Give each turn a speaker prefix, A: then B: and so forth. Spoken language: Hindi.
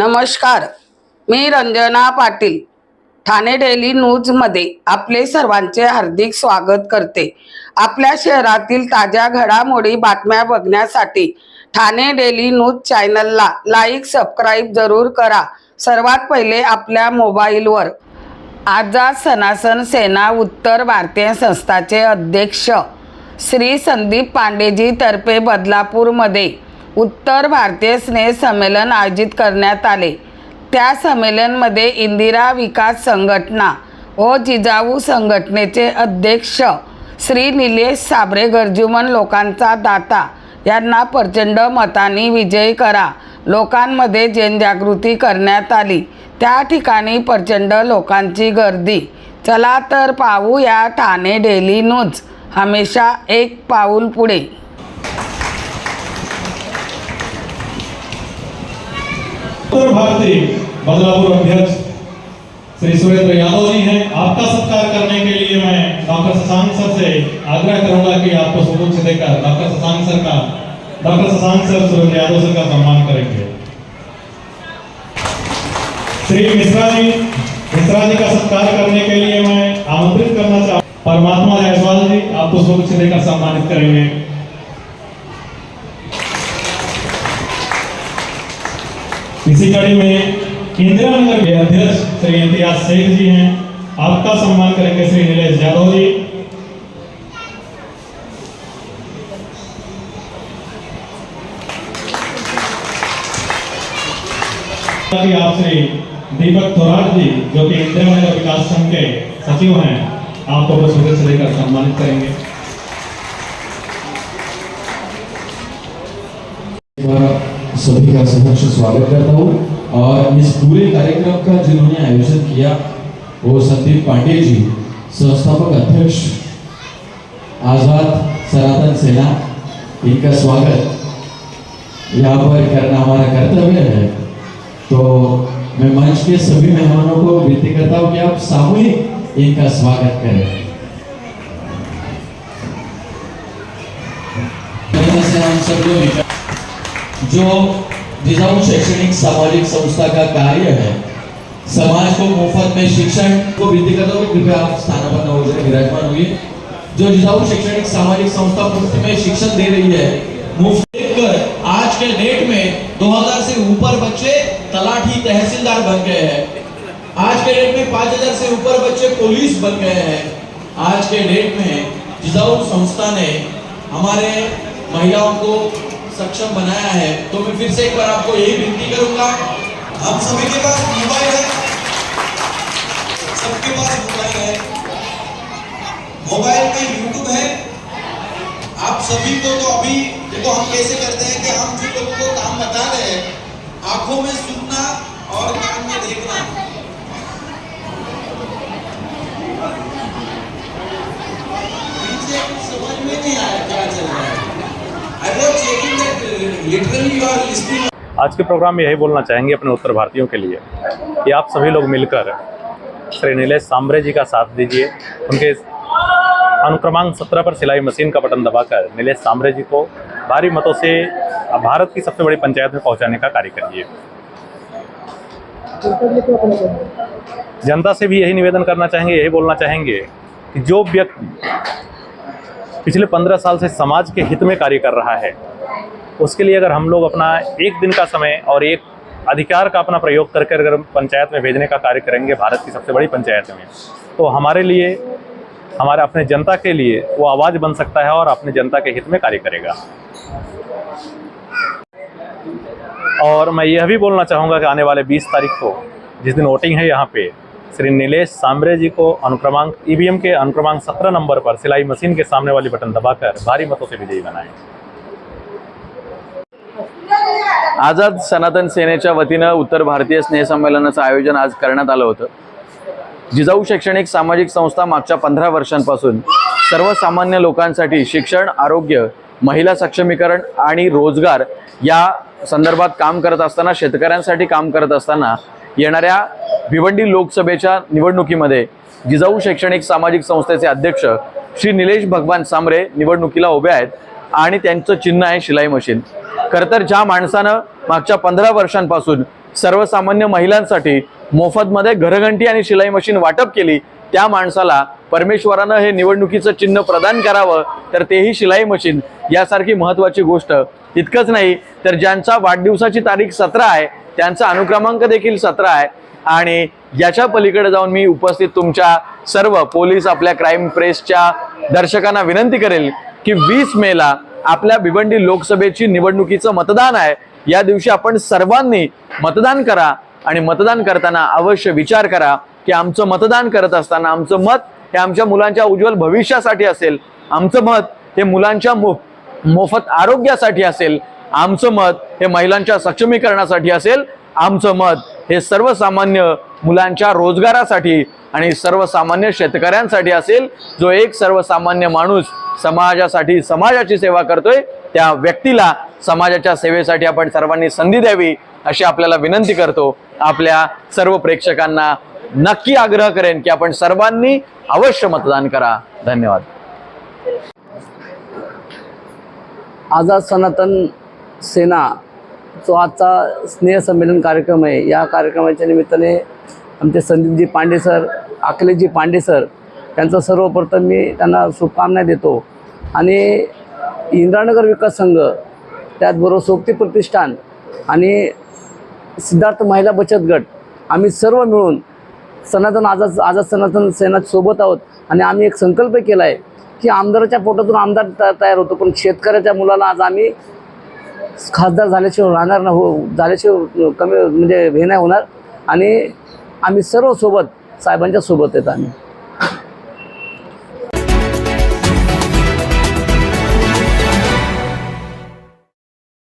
A: नमस्कार मी रंजना पाटील ठाणे डेली न्यूजमध्ये आपले सर्वांचे हार्दिक स्वागत करते. आपल्या शहरातील ताज्या घडामोडी बातम्या बघण्यासाठी ठाणे डेली न्यूज चॅनलला लाईक सबस्क्राईब जरूर करा. सर्वात पहिले आपल्या मोबाईलवर. आझाद सनासन सेना उत्तर भारतीय संस्थाचे अध्यक्ष श्री संदीप पांडेजी तर्फे बदलापूरमध्ये उत्तर भारतीय स्नेह संमेलन आयोजित करण्यात आले. त्या संमेलनमध्ये इंदिरा विकास संघटना व जिजाऊ संघटनेचे अध्यक्ष श्री निलेश साबरे गरजूमन लोकांचा दाता यांना प्रचंड मतांनी विजयी करा लोकांमध्ये जनजागृती करण्यात आली. त्या ठिकाणी प्रचंड लोकांची गर्दी. चला तर पाहूया ठाणे डेली न्यूज. हमेशा एक पाऊल पुढे.
B: उत्तर भारतीय बदलापुर अध्यक्ष श्री सुरेंद्र यादव जी हैं। आपका सत्कार करने के लिए मैं डॉक्टर शशांक सर से आग्रह करूँगा कि आपको सबूत से देकर डॉक्टर शशांक सर का doctor Shashank sir, Surendra Yadav sir का सम्मान करेंगे। श्री मिश्रा जी मिश्रा जी का सत्कार करने के लिए मैं आमंत्रित करना चाहूँ परमात्मा जायसवाल जी, आपको सबूत से देकर सम्मानित करेंगे। इसी कड़ी में इंदिरा नगर के अध्यक्ष श्री इम्तियाज़ शेख जी हैं। आपका सम्मान करेंगे श्री नीलेश यादव जी। आप श्री दीपक थोराट जी, जो कि इंदिरा नगर विकास संघ के सचिव हैं, आपको पुष्प से लेकर सम्मानित करेंगे।
C: द्वारा सभी का सहर्ष स्वागत करता हूँ। और इस पूरे कार्यक्रम का जिन्होंने आयोजन किया, वो संदीप पांडे जी, संस्थापक अध्यक्ष आज़ाद सनातन सेना, इनका स्वागत। यहाँ पर करना हमारा कर्तव्य है। तो मैं मंच के सभी मेहमानों को विनती करता हूँ कि आप सामूहिक इनका स्वागत करें। से हम सब लोग जो जिजाऊ शैक्षणिक, सामाजिक संस्था का कार्य है, समाज को मुफ़्त में शिक्षण को विनती करता हूँ कृपया आप स्थानापन्न हो जाए, विराजमान हुई जो जिजाऊ शैक्षणिक, सामाजिक संस्था मुफ़्त में शिक्षण दे रही है, मुफ़्त कर आज के डेट में 2000 से ऊपर बच्चे तलाठी तहसीलदार बन गए हैं। आज के डेट में 5000 से ऊपर बच्चे पुलिस बन गए हैं। आज के डेट में जिजाऊ संस्था ने हमारे महिलाओं को सक्षम बनाया है। तो मैं फिर से एक बार आपको यही विनती करूँगा।
D: हम सभी के पास मोबाइल है। सबके पास मोबाइल है। मोबाइल में यूट्यूब है। आप सभी को तो अभी देखो हम कैसे करते हैं कि हम जो लोगों को काम बता रहे हैं। आँखों में सुनना और कान में देखना। समझ में नहीं आया
B: आज के प्रोग्राम में यही बोलना चाहेंगे अपने उत्तर भारतीयों के लिए कि आप सभी लोग मिलकर श्री नीलेष सांबरे जी का साथ दीजिए। उनके अनुक्रमांक सत्रह पर सिलाई मशीन का बटन दबाकर नीलेष सांबरे जी को भारी मतों से भारत की सबसे बड़ी पंचायत में पहुँचाने का कार्य करिए। जनता से भी यही निवेदन करना चाहेंगे, यही बोलना चाहेंगे कि जो व्यक्ति पिछले पंद्रह साल से समाज के हित में कार्य कर रहा है उसके लिए अगर हम लोग अपना एक दिन का समय और एक अधिकार का अपना प्रयोग करके अगर पंचायत में भेजने का कार्य करेंगे, भारत की सबसे बड़ी पंचायत में तो हमारे लिए, हमारे अपने जनता के लिए वो आवाज़ बन सकता है और अपने जनता के हित में कार्य करेगा। और मैं यह भी बोलना चाहूँगा कि आने वाले 20 तारीख को जिस दिन वोटिंग है यहाँ पे, श्री नीलेश सांबरे जी को अनुक्रमांक, ईवीएम के अनुक्रमांक 17 नंबर पर सिलाई मशीन के सामने वाली बटन दबाकर भारी मतों से विजयी बनाएँ।
E: आझाद सनातन सेनेच्या वतीनं उत्तर भारतीय स्नेहसंमेलनाचं आयोजन आज करण्यात आलं होतं. जिजाऊ शैक्षणिक सामाजिक संस्था मागच्या पंधरा वर्षांपासून सर्वसामान्य लोकांसाठी शिक्षण आरोग्य महिला सक्षमीकरण आणि रोजगार या संदर्भात काम करत असताना शेतकऱ्यांसाठी काम करत असताना येणाऱ्या भिवंडी लोकसभेच्या निवडणुकीमध्ये जिजाऊ शैक्षणिक सामाजिक संस्थेचे अध्यक्ष श्री निलेश भगवान सामरे निवडणुकीला उभे आहेत आणि त्यांचं चिन्ह आहे शिलाई मशीन. खरं तर ज्या माणसानं मागच्या पंधरा वर्षांपासून सर्वसामान्य महिलांसाठी मोफतमध्ये घरघंटी आणि शिलाई मशीन वाटप केली त्या माणसाला परमेश्वरानं हे निवडणुकीचं चिन्ह प्रदान करावं तर तेही शिलाई मशीन यासारखी महत्त्वाची गोष्ट. इतकंच नाही तर ज्यांचा वाढदिवसाची तारीख सतरा आहे त्यांचा अनुक्रमांक देखील सतरा आहे. आणि याच्या पलीकडे जाऊन मी उपस्थित तुमच्या सर्व पोलीस आपल्या क्राईम प्रेसच्या दर्शकांना विनंती करेल की वीस मेला आपल्या भिवंडी लोकसभेची निवडणुकीचं मतदान आहे. या दिवशी आपण सर्वांनी मतदान करा आणि मतदान करताना अवश्य विचार करा की आमचं मतदान करत असताना आमचं मत हे आमच्या मुलांच्या उज्ज्वल भविष्यासाठी असेल. आमचं मत हे मुलांच्या मो मोफत आरोग्यासाठी असेल. आमचं मत हे महिलांच्या सक्षमीकरणासाठी असेल. आमचं मत हे सर्वसामान्य मुलांच्या रोजगारासाठी आणि सर्वसामान्य शेतकऱ्यांसाठी असेल जो एक सर्वसामान्य माणूस समाजासाठी समाजाची सेवा करतोय त्या व्यक्तीला समाजाच्या सेवेसाठी आपण सर्वांनी संधी द्यावी अशी आपल्याला विनंती करतो. आपल्या सर्व प्रेक्षकांना नक्की आग्रह करेन की आपण सर्वांनी अवश्य मतदान करा. धन्यवाद.
F: आझाद सनातन सेना जो आजचा स्नेहसंमेलन कार्यक्रम आहे. या कार्यक्रमाच्या निमित्ताने आमचे संदीपजी पांडे सर अखिलेशजी पांडे सर त्यांचं सर्वप्रथम मी त्यांना शुभकामना देतो. आणि इंद्रानगर विकास संघ त्याचबरोबर सोबती प्रतिष्ठान आणि सिद्धार्थ महिला बचत गट आम्ही सर्व मिळून सनातन आझाद आझाद सनातन सेनात सोबत आहोत. आणि आम्ही एक संकल्प केला आहे की आमदाराच्या पोटातून आमदार तयार होतो पण शेतकऱ्याच्या मुलाला आज आम्ही खासदार झाल्याशिवाय राहणार ना हो झाल्याशिवाय कमी म्हणजे हे नाही होणार. आणि आम्ही सर्व सोबत साहेबांच्या सोबत आहेत आम्ही.